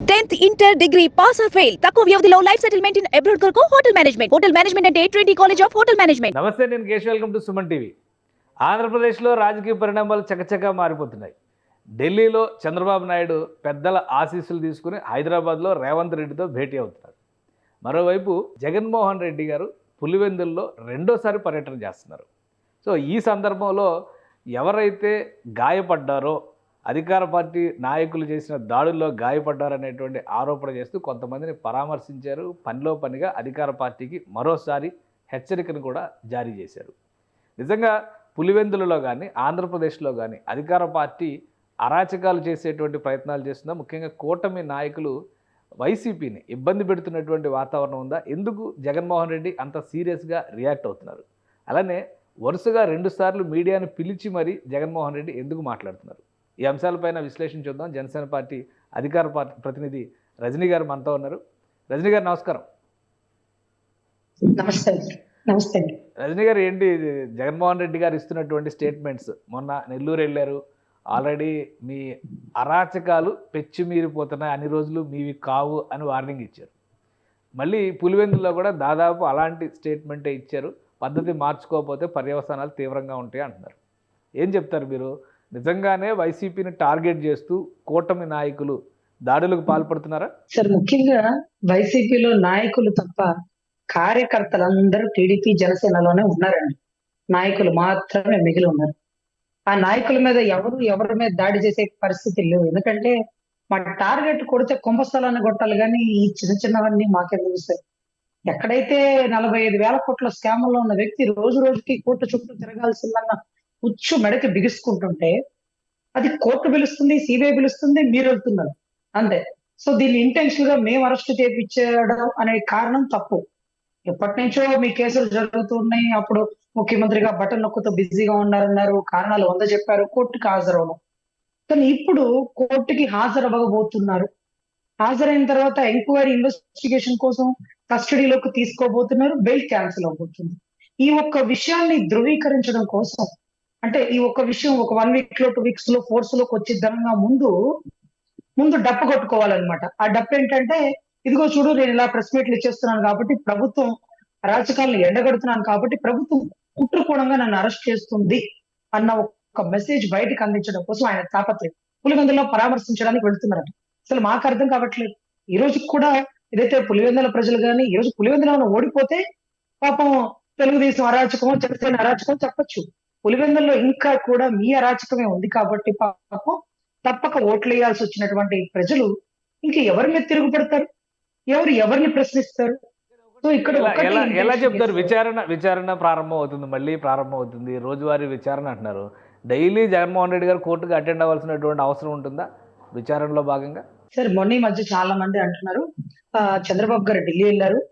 Tenth inter degree pass or fail. తక్కువ వ్యవధిలో life settlement in abroad కొరకు hotel management. Hotel management అంటే twenty college of hotel management. నమస్తే నేను Kesh welcome to Suman TV. ఆంధ్రప్రదేశ్లో రాజకీయ పరిణామాలు చకచకా మారిపోతున్నాయి. ఢిల్లీలో చంద్రబాబు నాయుడు పెద్దల ఆశీస్సులు తీసుకుని హైదరాబాద్లో రేవంత్ రెడ్డితో భేటీ అవుతున్నారు మరోవైపు జగన్మోహన్ రెడ్డి గారు పులివెందుల్లో రెండోసారి పర్యటన చేస్తున్నారు. సో ఈ సందర్భంలో ఎవరైతే గాయపడ్డారో అధికార పార్టీ నాయకులు చేసిన దాడుల్లో గాయపడ్డారనేటువంటి ఆరోపణ చేస్తూ కొంతమందిని పరామర్శించారు. పనిలో పనిగా అధికార పార్టీకి మరోసారి హెచ్చరికను కూడా జారీ చేశారు. నిజంగా పులివెందులలో కానీ ఆంధ్రప్రదేశ్లో కానీ అధికార పార్టీ అరాచకాలు చేసేటువంటి ప్రయత్నాలు చేస్తుందా? ముఖ్యంగా కూటమి నాయకులు వైసీపీని ఇబ్బంది పెడుతున్నటువంటి వాతావరణం ఉందా? ఎందుకు జగన్మోహన్ రెడ్డి అంత సీరియస్గా రియాక్ట్ అవుతున్నారు? అలానే వరుసగా రెండుసార్లు మీడియాను పిలిచి మరీ జగన్మోహన్ రెడ్డి ఎందుకు మాట్లాడుతున్నారు? ఈ అంశాలపైన విశ్లేషణ చూద్దాం. జనసేన పార్టీ అధికార పార్టీ ప్రతినిధి రజనీ గారు మనతో ఉన్నారు. రజనీ గారు నమస్కారం. నమస్తే నమస్తే రజనీ గారు ఏంటి జగన్మోహన్ రెడ్డి గారు ఇస్తున్నటువంటి స్టేట్మెంట్స్. మొన్న నెల్లూరు వెళ్ళారు. ఆల్రెడీ మీ అరాచకాలు పెచ్చు మీరిపోతున్నాయి అన్ని రోజులు మీవి కావు అని వార్నింగ్ ఇచ్చారు. మళ్ళీ పులివెందులో కూడా దాదాపు అలాంటి స్టేట్మెంటే ఇచ్చారు. పద్ధతి మార్చుకోకపోతే పర్యవసానాలు తీవ్రంగా ఉంటాయి అంటున్నారు. ఏం చెప్తారు మీరు? నిజంగానే వైసీపీని టార్గెట్ చేస్తూ కూటమి నాయకులు దాడులకు పాల్పడుతున్నారా? సార్ ముఖ్యంగా వైసీపీలో నాయకులు తప్ప కార్యకర్తలందరూ టీడీపీ జనసేనలోనే ఉన్నారండి. నాయకులు మాత్రమే మిగిలి ఉన్నారు. ఆ నాయకుల మీద ఎవరు ఎవరి మీద దాడి చేసే పరిస్థితి లేవు. ఎందుకంటే మా టార్గెట్ కొడితే కుంభస్థలాన్ని కొట్టాలి కానీ ఈ చిన్న చిన్నవన్నీ మాకెందుకు సార్? ఎక్కడైతే నలభై ఐదు వేల కోట్ల స్కామ్లో ఉన్న వ్యక్తి రోజు రోజుకి కోర్టు చుట్టూ తిరగాల్సిందన్న ఉచ్చు మెడకి బిగుసుకుంటుంటే అది కోర్టు పిలుస్తుంది సిబిఐ పిలుస్తుంది మీరు వెళ్తున్నారు. అంతే. సో దీన్ని ఇంటెన్షన్గా మేము అరెస్ట్ చేయించడం అనే కారణం తప్పు. ఎప్పటి నుంచో మీ కేసులు జరుగుతున్నాయి. అప్పుడు ముఖ్యమంత్రిగా బటన్ నొక్కుతూ బిజీగా ఉన్నారన్నారు. కారణాలు వంద చెప్పారు. కోర్టుకి హాజరవడం కానీ ఇప్పుడు కోర్టుకి హాజరవ్వబోతున్నారు. హాజరైన తర్వాత ఎంక్వైరీ ఇన్వెస్టిగేషన్ కోసం కస్టడీలోకి తీసుకోబోతున్నారు. బెయిల్ క్యాన్సిల్ అవబోతుంది ఈ ఒక్క విషయాన్ని ధృవీకరించడం కోసం అంటే ఈ ఒక్క విషయం ఒక వన్ వీక్లో టూ వీక్స్లో ఫోర్స్లోకి వచ్చిద్దనంగా ముందు ముందు డప్పు కొట్టుకోవాలన్నమాట. ఆ డప్పు ఏంటంటే ఇదిగో చూడు నేను ఇలా ప్రెస్ మీట్లు ఇచ్చేస్తున్నాను కాబట్టి ప్రభుత్వం రాజకాలను ఎండగడుతున్నాను కాబట్టి ప్రభుత్వం కుట్రకోణంగా నన్ను అరెస్ట్ చేస్తుంది అన్న ఒక మెసేజ్ బయటకు అందించడం కోసం ఆయన తాపత్రయం. పులివెందులో పరామర్శించడానికి వెళ్తున్నారు అసలు మాకు అర్థం కావట్లేదు. ఈ రోజు కూడా ఏదైతే పులివెందుల ప్రజలు కానీ ఈ రోజు పులివెందులో ఓడిపోతే పాపం తెలుగుదేశం అరాచకమో జనసేన అరాచకం చెప్పొచ్చు. పులివెందుల్లో ఇంకా కూడా మీ అరాచకమే ఉంది కాబట్టి పాపం తప్పక ఓట్లు వేయాల్సి వచ్చినటువంటి ప్రజలు ఇంకా ఎవరి మీద తిరుగుపడతారు? ఎవరు ఎవరిని ప్రశ్నిస్తారు? సో ఇక్కడ ఎలా ఎలా చెప్తారు. విచారణ విచారణ ప్రారంభం అవుతుంది మళ్ళీ ప్రారంభం అవుతుంది రోజువారీ విచారణ అంటున్నారు. డైలీ జగన్మోహన్ రెడ్డి గారు కోర్టుకు అటెండ్ అవ్వాల్సినటువంటి అవసరం ఉంటుందా? విచారణలో భాగంగా? సరే మొన్న ఈ మధ్య చాలా మంది అంటున్నారు. ఆ, చంద్రబాబు గారు ఢిల్లీ వెళ్ళారు.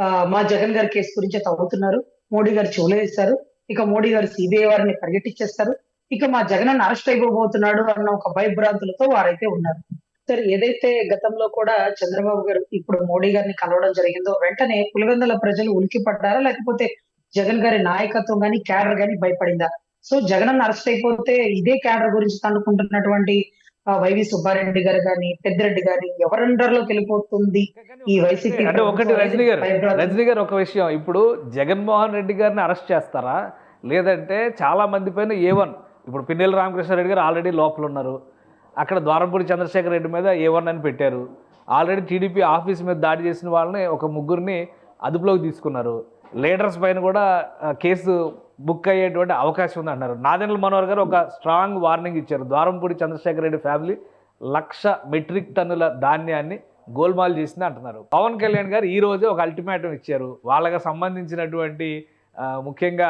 ఆ, మా జగన్ గారి కేసు గురించి తవ్వుతున్నారు. మోడీ గారు చెవులు వేస్తారు ఇక మోడీ గారు సిబిఐ వారిని పర్యటించేస్తారు ఇక మా జగన్ అరెస్ట్ అయిపోబోతున్నాడు అన్న ఒక భయభ్రాంతులతో వారైతే ఉన్నారు. సరే ఏదైతే గతంలో కూడా చంద్రబాబు గారు ఇప్పుడు మోడీ గారిని కలవడం జరిగిందో వెంటనే పులివెందుల ప్రజలు ఉలికి పడ్డారా? లేకపోతే జగన్ గారి నాయకత్వం గాని క్యాడర్ గాని భయపడిందా? సో జగన్ అరెస్ట్ అయిపోతే ఇదే క్యాడర్ గురించి తనుకుంటున్నటువంటి వైవి సుబ్బారెడ్డి గారు గాని పెద్దిరెడ్డి గారి ఎవరండర్లోకి వెళ్ళిపోతుంది ఈ వైసీపీ అంటే ఒకటి రజనీ గారు. రజనీ గారు ఒక విషయం. ఇప్పుడు జగన్మోహన్ రెడ్డి గారిని అరెస్ట్ చేస్తారా? లేదంటే చాలా మంది పైన ఏ వన్ ఇప్పుడు పిన్నెల రామకృష్ణారెడ్డి గారు ఆల్రెడీ లోపల ఉన్నారు అక్కడ ద్వారంపూడి చంద్రశేఖర్ రెడ్డి మీద ఏ వన్ అని పెట్టారు. ఆల్రెడీ టీడీపీ ఆఫీస్ మీద దాడి చేసిన వాళ్ళని ఒక ముగ్గురిని అదుపులోకి తీసుకున్నారు. లీడర్స్ పైన కూడా కేసు బుక్ అయ్యేటువంటి అవకాశం ఉంది అంటున్నారు నాదెండ్ల మనోహర్ గారు ఒక స్ట్రాంగ్ వార్నింగ్ ఇచ్చారు. ద్వారంపూడి చంద్రశేఖర్ రెడ్డి ఫ్యామిలీ లక్ష మెట్రిక్ టన్నుల ధాన్యాన్ని గోల్మాల్ చేసింది అంటున్నారు. పవన్ కళ్యాణ్ గారు ఈ రోజే ఒక అల్టిమేటం ఇచ్చారు. వాళ్ళకి సంబంధించినటువంటి ముఖ్యంగా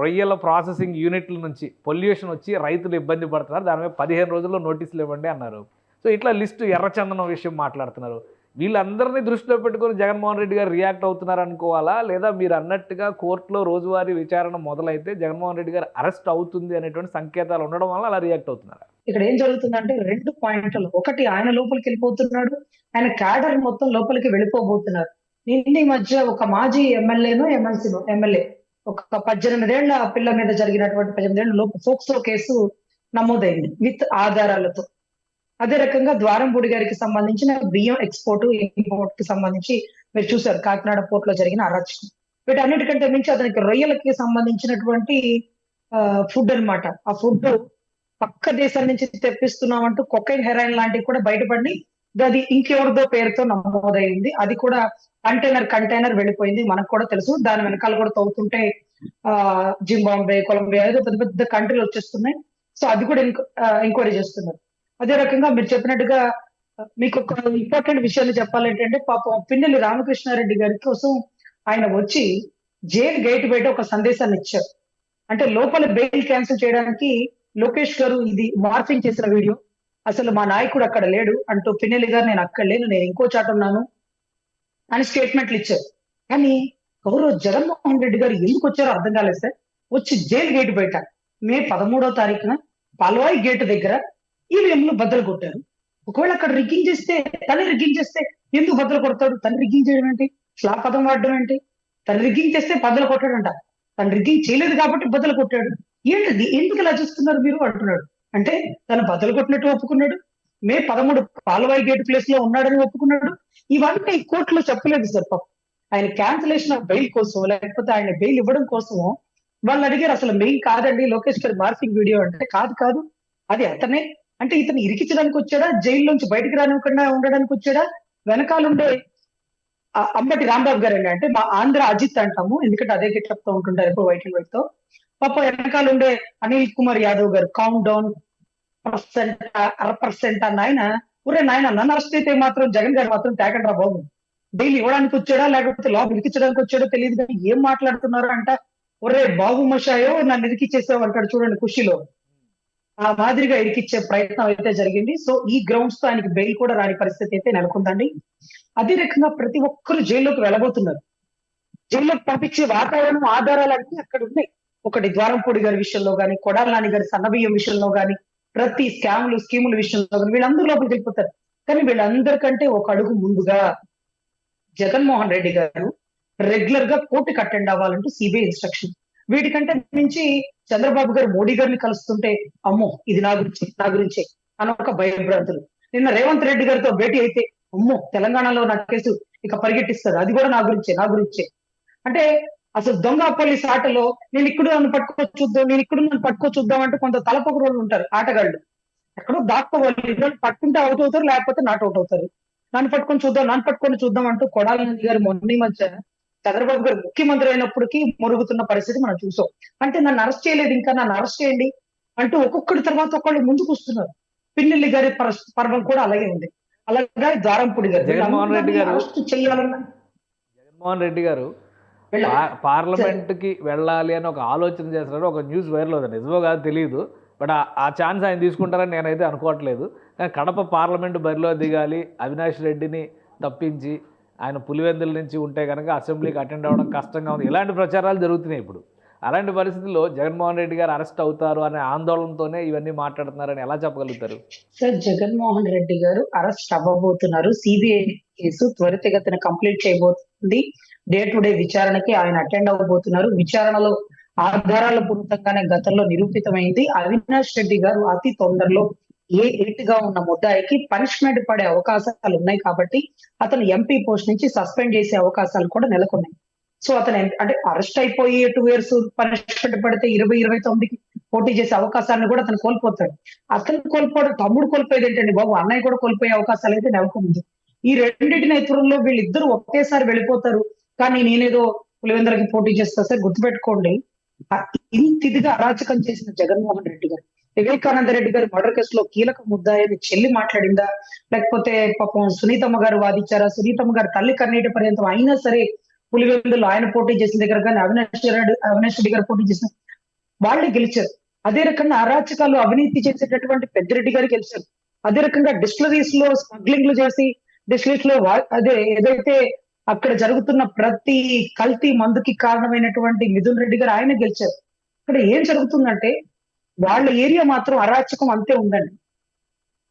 రొయ్యల ప్రాసెసింగ్ యూనిట్ల నుంచి పొల్యూషన్ వచ్చి రైతులు ఇబ్బంది పడుతున్నారు. దాని మీద పదిహేను రోజుల్లో నోటీసులు ఇవ్వండి అన్నారు. సో ఇట్లా లిస్టు ఎర్రచందనం విషయం మాట్లాడుతున్నారు. వీళ్ళందరినీ దృష్టిలో పెట్టుకొని జగన్మోహన్ రెడ్డి గారు రియాక్ట్ అవుతున్నారు అనుకోవాలా? లేదా మీరు అన్నట్టుగా కోర్టులో రోజువారీ విచారణ మొదలైతే జగన్మోహన్ రెడ్డి గారు అరెస్ట్ అవుతుంది అనేటువంటి సంకేతాలు ఉండడం వల్ల అలా రియాక్ట్ అవుతున్నారు? ఇక్కడ ఏం జరుగుతుందంటే రెండు పాయింట్లు. ఒకటి ఆయన లోపలికి వెళ్ళిపోతున్నాడు. ఆయన క్యాడర్ మొత్తం లోపలికి వెళ్ళిపోబోతున్నారు. నిన్న ఈ మధ్య ఒక మాజీ ఎమ్మెల్యేను ఎమ్మెల్సీను ఎమ్మెల్యే ఒక పద్దెనిమిదేళ్ళ పిల్ల మీద జరిగినటువంటి పద్దెనిమిదేళ్ళ లోపు ఫోక్సో కేసు నమోదైంది విత్ ఆధారాలతో. అదే రకంగా ద్వారంపూడి గారికి సంబంధించిన బియ్యం ఎక్స్పోర్ట్ ఇంపోర్ట్కి సంబంధించి మీరు చూసారు కాకినాడ పోర్ట్లో జరిగిన అరాచకం వీటన్నిటికంటే మించి అతనికి రొయ్యలకి సంబంధించినటువంటి ఫుడ్ అన్నమాట. ఆ ఫుడ్ పక్క దేశం నుంచి తెప్పిస్తున్నామంటూ కొకైన్ హెరాయిన్ లాంటివి కూడా బయటపడి అది ఇంకెవరిదో పేరుతో నమోదైంది. అది కూడా కంటైనర్ కంటైనర్ వెళ్ళిపోయింది. మనకు కూడా తెలుసు. దాని వెనకాల కూడా తవ్వుతుంటే ఆ జింబాంబే కొలంబియా ఏదో పెద్ద పెద్ద కంట్రీలు వచ్చేస్తున్నాయి. సో అది కూడా ఎంక్వైరీ చేస్తున్నారు. అదే రకంగా మీరు చెప్పినట్టుగా మీకు ఒక ఇంపార్టెంట్ విషయాన్ని చెప్పాలంటే పాపం పిన్నెల్లి రామకృష్ణారెడ్డి గారి కోసం ఆయన వచ్చి జైలు గేట్ బయట ఒక సందేశాన్ని ఇచ్చారు. అంటే లోపల బెయిల్ క్యాన్సిల్ చేయడానికి లోకేష్ గారు ఇది మార్ఫింగ్ చేసిన వీడియో. అసలు మా నాయకుడు అక్కడ లేడు. అంటూ పిన్నెల్లి గారు నేను అక్కడ లేను నేను ఇంకో చాట ఉన్నాను అని స్టేట్మెంట్లు ఇచ్చారు. కానీ గౌరవ జగన్మోహన్ రెడ్డి గారు ఎందుకు వచ్చారో అర్థం కాలేదు సార్. వచ్చి జైలు గేట్ బయట మే పదమూడవ తారీఖున పల్వాయి గేట్ దగ్గర ఈవీఎంలు బద్దలు కొట్టారు. ఒకవేళ అక్కడ రిగ్గింగ్ చేస్తే తను రిగ్గింగ్ చేస్తే ఎందుకు బద్దలు కొడతాడు? తను రిగ్గింగ్ చేయడం ఏంటి? స్లా పదం వాడడం ఏంటి? తను రిగ్గింగ్ చేస్తే బద్దలు కొట్టాడంట. తను రిగ్గింగ్ చేయలేదు కాబట్టి బద్దలు కొట్టాడు. ఏంటిది ఎందుకు ఇలా చూస్తున్నారు మీరు అంటున్నాడు. అంటే తను బద్దలు కొట్టినట్టు ఒప్పుకున్నాడు. మే పదమూడు పాలవాయి గేట్ ప్లేస్లో ఉన్నాడని ఒప్పుకున్నాడు. ఇవన్నీ కోర్టులో చెప్పలేదు సార్ పాపం. ఆయన క్యాన్సిలేషన్ ఆఫ్ బెయిల్ కోసం లేకపోతే ఆయన బెయిల్ ఇవ్వడం కోసం వాళ్ళు అడిగారు. అసలు మెయిన్ కాదండి లోకేష్ గారి మార్ఫింగ్ వీడియో అంటే కాదు కాదు. అది అతనే అంటే ఇతను ఇరికించడానికి వచ్చాడా? జైల్లోంచి బయటికి రానివ్వకుండా ఉండడానికి వచ్చాడా? వెనకాలండే అంబటి రాంబాబు గారు అండి అంటే మా ఆంధ్ర అజిత్ అంటాము. ఎందుకంటే అదే గెటప్తో ఉంటుంటారు ఎప్పుడు వైట్ అండ్ వైట్తో పాప వెనకాల ఉండే Anil Kumar Yadav garu count down percent అర పర్సెంట్ అన్న ఆయన. ఒరే నాయన నన్ను అరెస్ట్ అయితే మాత్రం జగన్ గారు మాత్రం తేకండి రా బాబు. డైలీ ఇవ్వడానికి వచ్చాడా? లేకపోతే లోపల ఇరికించడానికి వచ్చాడో తెలియదు కానీ ఏం మాట్లాడుతున్నారు అంట. ఒరే బాబు మషాయో నన్ను ఇరికిచ్చేసావు అంటాడు చూడండి ఖుషిలో ఆ మాదిరిగా ఇరికిచ్చే ప్రయత్నం అయితే జరిగింది. సో ఈ గ్రౌండ్స్తో ఆయనకి బెయిల్ కూడా రాని పరిస్థితి అయితే నెలకొందండి. అదే రకంగా ప్రతి ఒక్కరు జైల్లోకి వెళ్ళబోతున్నారు. జైల్లోకి పంపించే వాతావరణం ఆధారాలు అంటే అక్కడ ఉన్నాయి. ఒకటి ద్వారంపూడి గారి విషయంలో కానీ కొడాల నాని గారి సన్నబియ్యం విషయంలో కానీ ప్రతి స్కామ్లు స్కీముల విషయంలో కానీ వీళ్ళందరూ లోపలికి వెళ్ళిపోతారు. కానీ వీళ్ళందరికంటే ఒక అడుగు ముందుగా జగన్మోహన్ రెడ్డి గారు రెగ్యులర్గా కోర్టుకి అటెండ్ అవ్వాలంటూ సిబిఐ ఇన్స్ట్రక్షన్ వీటికంటే మించి చంద్రబాబు గారు మోడీ గారిని కలుస్తుంటే అమ్మో ఇది నా గురించి నా గురించే అని ఒక భయభ్రాంతులు. నిన్న రేవంత్ రెడ్డి గారితో భేటీ అయితే అమ్మో తెలంగాణలో నా కేసు ఇక పరిగెట్టిస్తారు. అది కూడా నా గురించే నా గురించే. అంటే అసలు దొంగ పోలీస్ ఆటలో నేను ఇక్కడ నన్ను పట్టుకో చూద్దాం నేను ఇక్కడ నన్ను పట్టుకో చూద్దాం అంటే కొంత తలపొక ఉంటారు ఆటగాళ్ళు. ఎక్కడో దాక్కోవాలి ఇద్దరు పట్టుకుంటే అవుట్ అవుతారు లేకపోతే నాట్ అవుట్ అవుతారు. నన్ను పట్టుకొని చూద్దాం నన్ను పట్టుకొని చూద్దాం అంటూ కొడాలి గారు మొన్న ఈ మధ్య చంద్రబాబు గారు ముఖ్యమంత్రి అయినప్పటికీ మురుగుతున్న పరిస్థితి మనం చూసాం. అంటే నన్ను అరెస్ట్ చేయలేదు ఇంకా నన్ను అరెస్ట్ చేయండి అంటూ ఒక్కొక్కడి తర్వాత ఒకళ్ళు ముందుకు వస్తున్నారు. పిన్నెల్లి గారి పర్వం కూడా అలాగే ఉంది. అలాగే ద్వారంపూడి గారు. జగన్మోహన్ రెడ్డి గారు- అరెస్ట్ చేయాలన్న జగన్మోహన్ రెడ్డి గారు వీళ్ళ- పా- పార్లమెంట్కి వెళ్ళాలి అని ఒక ఆలోచన చేస్తున్నారు ఒక న్యూస్ వైరల్ అవుతుంది నిజమో కాదు తెలియదు బట్ ఆ- ఆ ఛాన్స్ ఆయన తీసుకుంటారని నేనైతే అనుకోవట్లేదు. కానీ కడప పార్లమెంట్ బరిలో దిగాలి అవినాష్ రెడ్డిని తప్పించి ఆయన పులివెందుల నుంచి ఉంటే కనుక అసెంబ్లీకి అటెండ్ అవ్వడం కష్టంగా ఉంది. ఇలాంటి ప్రచారాలు జరుగుతున్నాయి ఇప్పుడు. అలాంటి పరిస్థితుల్లో జగన్మోహన్ రెడ్డి గారు అరెస్ట్ అవుతారు అనే ఆందోళనతోనే ఇవన్నీ మాట్లాడుతున్నారని ఎలా చెప్పగలుగుతారు? సార్ జగన్మోహన్ రెడ్డి గారు అరెస్ట్ అవ్వబోతున్నారు. సిబిఐ కేసు త్వరితగతిన కంప్లీట్ చేయబోతుంది. డే టు డే విచారణకి ఆయన అటెండ్ అవ్వబోతున్నారు. విచారణలో ఆధారాల పూర్వకంగానే గతంలో నిరూపితమైంది. అవినాష్ రెడ్డి గారు అతి తొందరలో ఏ ఎయిట్గా ఉన్న ముద్దాయికి పనిష్మెంట్ పడే అవకాశాలు ఉన్నాయి కాబట్టి అతను ఎంపీ పోస్ట్ నుంచి సస్పెండ్ చేసే అవకాశాలు కూడా నెలకొన్నాయి. సో అతను అంటే అరెస్ట్ అయిపోయి టూ ఇయర్స్ పనిష్మెంట్ పడితే ఇరవై ఇరవై తొమ్మిదికి పోటీ చేసే అవకాశాన్ని కూడా అతను కోల్పోతాడు. అతను కోల్పోవడం తమ్ముడు కోల్పోయేది ఏంటండి బాబు? అన్నయ్య కూడా కోల్పోయే అవకాశాలు అయితే నెలకొంది. ఈ రెండింటి నేతృత్వంలో వీళ్ళిద్దరూ ఒకేసారి వెళ్ళిపోతారు. కానీ నేనేదో పులివెందలకి పోటీ చేస్తా సార్ గుర్తుపెట్టుకోండి. ఆ ఇంత ఇదిగా అరాచకం చేసిన జగన్మోహన్ రెడ్డి గారు వివేకానంద రెడ్డి గారి మర్డర్ కేసులో కీలక ముద్దాయని చెల్లి మాట్లాడిందా? లేకపోతే పాపం సునీతమ్మ గారు వాదించారా? సునీతమ్మ గారు తల్లి కన్నీటి పర్యంతం అయినా సరే పులివెందులు ఆయన పోటీ చేసిన దగ్గర కానీ అవినాష్ రెడ్డి అవినాష్ రెడ్డి గారు పోటీ చేసిన వాళ్ళు గెలిచారు. అదే రకంగా అరాచకాలు అవినీతి చేసేటటువంటి పెద్దిరెడ్డి గారు గెలిచారు. అదే రకంగా డిస్టిలరీస్లో స్మగ్లింగ్లు చేసి డిస్టిలరీస్లో అదే ఏదైతే అక్కడ జరుగుతున్న ప్రతి కల్తీ మందుకి కారణమైనటువంటి మిథున్ రెడ్డి గారు ఆయన గెలిచారు. ఇక్కడ ఏం జరుగుతుందంటే వాళ్ళ ఏరియా మాత్రం అరాచకం అంతే ఉందండి.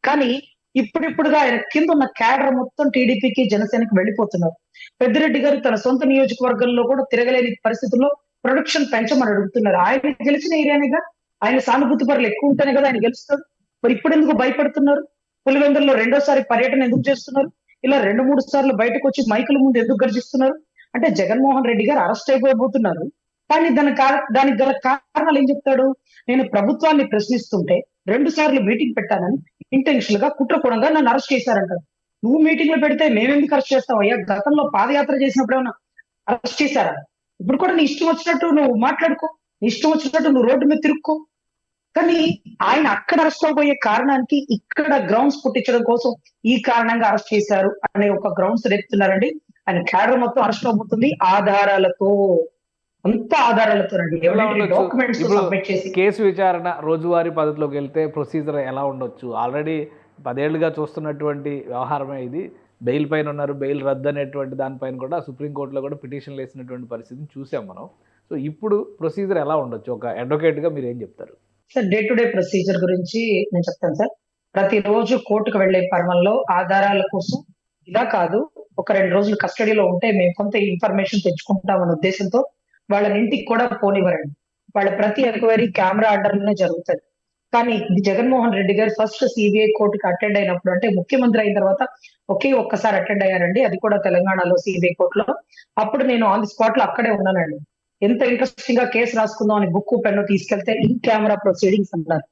కానీ ఇప్పుడిప్పుడుగా ఆయన కింద ఉన్న క్యాడర్ మొత్తం టీడీపీకి జనసేనకి వెళ్ళిపోతున్నారు. పెద్దిరెడ్డి గారు తన సొంత నియోజకవర్గంలో కూడా తిరగలేని పరిస్థితుల్లో ప్రొడక్షన్ పెంచమని అడుగుతున్నారు. ఆయన గెలిచిన ఏరియానేగా ఆయన సానుభూతి పరులు ఎక్కువ ఉంటేనే కదా ఆయన గెలుస్తాడు మరి ఇప్పుడు ఎందుకు భయపడుతున్నారు? పులివెందుల్లో రెండోసారి పర్యటన ఎందుకు చేస్తున్నారు? ఇలా రెండు మూడు సార్లు బయటకు వచ్చి మైకుల ముందు ఎందుకు గర్జిస్తున్నారు? అంటే జగన్మోహన్ రెడ్డి గారు అరెస్ట్ అయిపోబోతున్నారు. కానీ దాని దానికి గల కారణాలు ఏం చెప్తాడు? నేను ప్రభుత్వాన్ని ప్రశ్నిస్తుంటే రెండు సార్లు మీటింగ్ పెట్టానని ఇంటెన్షనల్గా కుట్రకూడంగా నన్ను అరెస్ట్ చేశారంటారు నువ్వు మీటింగ్లో పెడితే మేమెందుకు అరెస్ట్ చేస్తావు అయ్యా? గతంలో పాదయాత్ర చేసినప్పుడు ఏమన్నా అరెస్ట్ చేశారా? ఇప్పుడు కూడా నీ ఇష్టం వచ్చినట్టు నువ్వు మాట్లాడుకో. నీ ఇష్టం వచ్చినట్టు నువ్వు రోడ్డు మీద తిరుక్కో. కానీ ఆయన అక్కడ అరెస్ట్ అవబోయే కారణానికి ఇక్కడ గ్రౌండ్స్ పుట్టించడం కోసం ఈ కారణంగా అరెస్ట్ చేశారు అనే ఒక గ్రౌండ్స్ రేపుతున్నారండి. ఆయన క్యాడర్ మొత్తం అరెస్ట్ అవబోతుంది ఆధారాలతో. అంత? డాక్యుమెంట్స్ సబ్మిట్ చేసి కేసు విచారణ రోజువారీ పద్ధతిలోకి వెళ్తే ప్రొసీజర్ ఎలా ఉండొచ్చు? ఆల్రెడీ పదేళ్ళుగా చూస్తున్నటువంటి వ్యవహారమే ఇది. బెయిల్ పైన ఉన్నారు బెయిల్ రద్దు అనేటువంటి దానిపైన కూడా సుప్రీంకోర్టులో కూడా పిటిషన్లు వేసినటువంటి పరిస్థితిని చూసాం మనం. సో ఇప్పుడు ప్రొసీజర్ ఎలా ఉండొచ్చు? ఒక అడ్వకేట్గా మీరు ఏం చెప్తారు? Sir day to day procedure గురించి నేను చెప్తాను సార్. ప్రతిరోజు కోర్టుకు వెళ్ళే పర్వంలో ఆధారాల కోసం ఇలా కాదు ఒక రెండు రోజులు కస్టడీలో ఉంటే మేము కొంత ఇన్ఫర్మేషన్ తెచ్చుకుంటామనే ఉద్దేశంతో వాళ్ళని ఇంటికి కూడా పోనివ్వరండి. వాళ్ళ ప్రతి ఎంక్వైరీ కెమెరా అండర్లోనే జరుగుతుంది. కానీ ఇది జగన్మోహన్ రెడ్డి గారు ఫస్ట్ సిబిఐ కోర్టుకి అటెండ్ అయినప్పుడు అంటే ముఖ్యమంత్రి అయిన తర్వాత ఒకే ఒక్కసారి అటెండ్ అయ్యారండి. అది కూడా తెలంగాణలో సిబిఐ కోర్టులో. అప్పుడు నేను ఆన్ ది స్పాట్లో అక్కడే ఉన్నానండి. ఎంత ఇంట్రెస్టింగ్గా కేసు రాసుకుందాం అని బుక్ పెన్ను తీసుకెళ్తే ఇన్ కెమెరా ప్రొసీడింగ్స్ అన్నారు.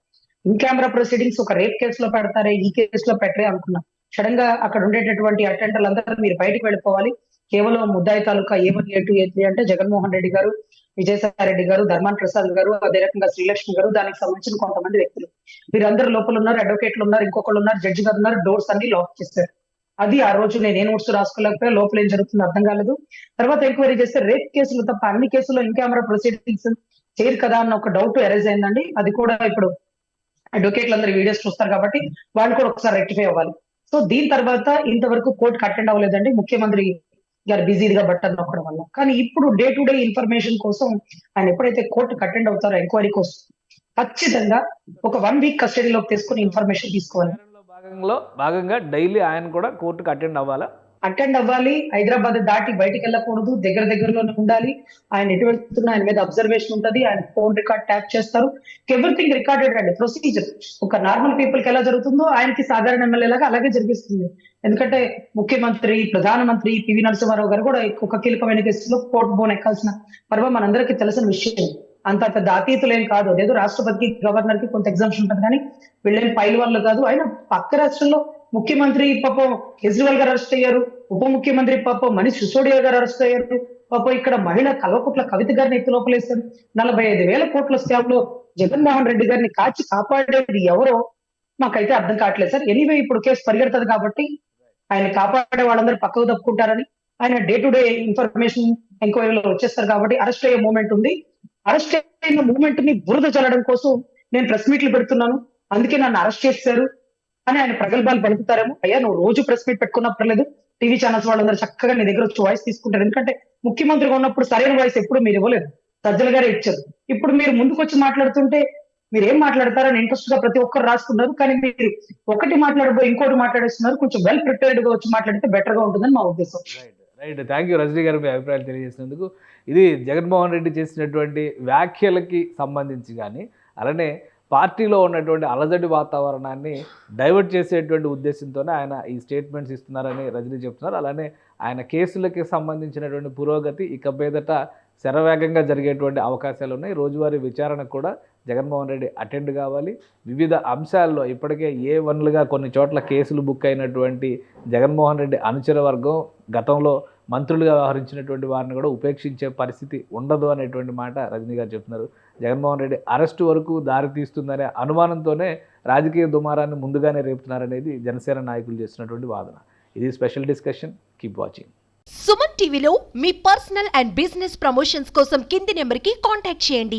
ఇన్ కెమెరా ప్రొసీడింగ్స్ ఒక రేప్ కేసులో పెడతారే ఈ కేసులో పెట్టరే అనుకున్నా. సడన్గా అక్కడ ఉండేటటువంటి అటెండర్లు అందరూ మీరు బయటకు వెళ్ళిపోవాలి. కేవలం ముద్దాయి తాలూకా A one A two A three అంటే జగన్మోహన్ రెడ్డి గారు విజయసాయి రెడ్డి గారు ధర్మాన్ ప్రసాద్ గారు అదే రకంగా శ్రీలక్ష్మి గారు దానికి సంబంధించిన కొంతమంది వ్యక్తులు. వీరందరూ లోపల ఉన్నారు అడ్వకేట్లు ఉన్నారు ఇంకొకళ్ళు ఉన్నారు జడ్జి గారు ఉన్నారు డోర్స్ అన్ని లాక్ చేశారు. అది ఆ రోజు నేను ఏ నోట్స్ రాసుకోలేకపోయా లోపల ఏం జరుగుతుందో అర్థం కాలేదు. తర్వాత ఎంక్వైరీ చేస్తే రేప్ కేసులు తప్ప అన్ని కేసుల్లో ఇన్ కెమెరా ప్రొసీడింగ్స్ చేయరు కదా అన్న ఒక డౌట్ ఎరేజ్ అయిందండి. అది కూడా ఇప్పుడు అడ్వకేట్లు అందరు వీడియోస్ చూస్తారు కాబట్టి వాళ్ళు కూడా ఒకసారి రెక్టిఫై అవ్వాలి. సో దీని తర్వాత ఇంతవరకు కోర్టు అటెండ్ అవ్వలేదండి. ముఖ్యమంత్రి గారు బిజీగా బట్టన్ నొక్కడం వల్ల. కానీ ఇప్పుడు డే టు డే ఇన్ఫర్మేషన్ కోసం ఆయన ఎప్పుడైతే కోర్టుకు అటెండ్ అవుతారో ఎంక్వైరీ కోసం ఖచ్చితంగా ఒక వన్ వీక్ కస్టడీలోకి తీసుకుని ఇన్ఫర్మేషన్ తీసుకోవాలి. భాగంలో భాగంగా డైలీ ఆయన కూడా కోర్టుకు అటెండ్ అవ్వాలా? అటెండ్ అవ్వాలి హైదరాబాద్ దాటి బయటికి వెళ్ళకూడదు దగ్గర దగ్గరలోనే ఉండాలి. ఆయన ఎటు వెళ్తున్నా ఆయన మీద అబ్జర్వేషన్ ఉంటుంది ఆయన ఫోన్ రికార్డ్ ట్యాప్ చేస్తారు. ఎవ్రీథింగ్ రికార్డెడ్ అండి ప్రొసీజర్ ఒక నార్మల్ పీపుల్కి ఎలా జరుగుతుందో ఆయనకి సాధారణ ఎమ్మెల్యేలాగా అలాగే జరిగిస్తుంది. ఎందుకంటే ముఖ్యమంత్రి ప్రధానమంత్రి పివి నరసింహారావు గారు కూడా ఒక కీలకమైన కేసులో కోర్టు బోన్ ఎక్కాల్సిన పర్వం మనందరికీ తెలిసిన విషయం. అంత పెద్ద అతీతులేం కాదు. అదేదో రాష్ట్రపతికి గవర్నర్కి కొంత ఎగ్జామ్షన్ ఉంటుంది కానీ వీళ్ళేం పైల వాళ్ళు కాదు. ఆయన పక్క రాష్ట్రంలో ముఖ్యమంత్రి పాపం కేజ్రీవాల్ గారు అరెస్ట్ అయ్యారు. ఉప ముఖ్యమంత్రి పాపం మనీష్ సిసోడియా గారు అరెస్ట్ అయ్యారు. పాపం ఇక్కడ మహిళ కల్వకుట్ల కవిత గారిని ఎత్తి లోపలేశారు. నలభై ఐదు వేల కోట్ల స్కామ్ జగన్మోహన్ రెడ్డి గారిని కాచి కాపాడేది ఎవరో మాకైతే అర్థం కావట్లేదు సార్. ఎనీవే ఇప్పుడు కేసు పరిగెడుతుంది కాబట్టి ఆయన కాపాడే వాళ్ళందరూ పక్కకు తప్పుకుంటారని ఆయన డే టు డే ఇన్ఫర్మేషన్ ఎంక్వైరీలో వచ్చేస్తారు కాబట్టి అరెస్ట్ అయ్యే మూమెంట్ ఉంది. అరెస్ట్ అయిన మూమెంట్ని బురద చల్లడం కోసం నేను ప్రెస్ మీట్లు పెడుతున్నాను. అందుకే నన్ను అరెస్ట్ చేశారు. అని ఆయన ప్రగల్భాలు పలుకుతారేమో? అయ్యా నువ్వు రోజు ప్రెస్ మీట్ పెట్టుకున్నప్పుడు టీవీ ఛానల్స్ వాళ్ళందరూ చక్కగా నీ దగ్గర వచ్చి వాయిస్ తీసుకుంటారు. ఎందుకంటే ముఖ్యమంత్రిగా ఉన్నప్పుడు సరైన వాయిస్ ఎప్పుడు మీరు ఇవ్వలేదు సజ్జల గారే ఇచ్చారు. ఇప్పుడు మీరు ముందుకు వచ్చి మాట్లాడుతుంటే మీరు ఏం మాట్లాడతారని ఇంట్రెస్ట్గా ప్రతి ఒక్కరు రాసుకున్నారు కానీ మీరు ఒకటి మాట్లాడబో ఇంకోటి మాట్లాడేస్తున్నారు. కొంచెం వెల్ ప్రిపేర్డ్గా వచ్చి మాట్లాడితే బెటర్గా ఉంటుందని మా ఉద్దేశం. Right right thank you Rajani garu మీ అభిప్రాయాలు తెలియజేసినందుకు. ఇది జగన్మోహన్ రెడ్డి చేసినటువంటి వ్యాఖ్యలకి సంబంధించి కానీ అలానే పార్టీలో ఉన్నటువంటి అలజడి వాతావరణాన్ని డైవర్ట్ చేసేటువంటి ఉద్దేశంతోనే ఆయన ఈ స్టేట్మెంట్స్ ఇస్తున్నారని రజనీ చెప్తున్నారు. అలానే ఆయన కేసులకి సంబంధించినటువంటి పురోగతి ఇక మీదట శరవేగంగా జరిగేటువంటి అవకాశాలు ఉన్నాయి. రోజువారీ విచారణకు కూడా జగన్మోహన్ రెడ్డి అటెండ్ కావాలి. వివిధ అంశాల్లో ఇప్పటికే ఏ వన్లుగా కొన్ని చోట్ల కేసులు బుక్ అయినటువంటి జగన్మోహన్ రెడ్డి అనుచర వర్గం గతంలో మంత్రులుగా వ్యవహరించినటువంటి వారిని కూడా ఉపేక్షించే పరిస్థితి ఉండదు అనేటువంటి మాట రజనీ గారు చెప్తున్నారు. జగన్మోహన్ రెడ్డి అరెస్టు వరకు దారి తీస్తుందనే అనుమానంతోనే రాజకీయ దుమారాన్ని ముందుగానే రేపుతున్నారనేది జనసేన నాయకులు చేస్తున్నటువంటి వాదన. ఇది special discussion. Keep watching Suman టీవీలో మీ పర్సనల్ అండ్ బిజినెస్ ప్రమోషన్స్ కోసం కింది నెంబర్కి కాంటాక్ట్ చేయండి.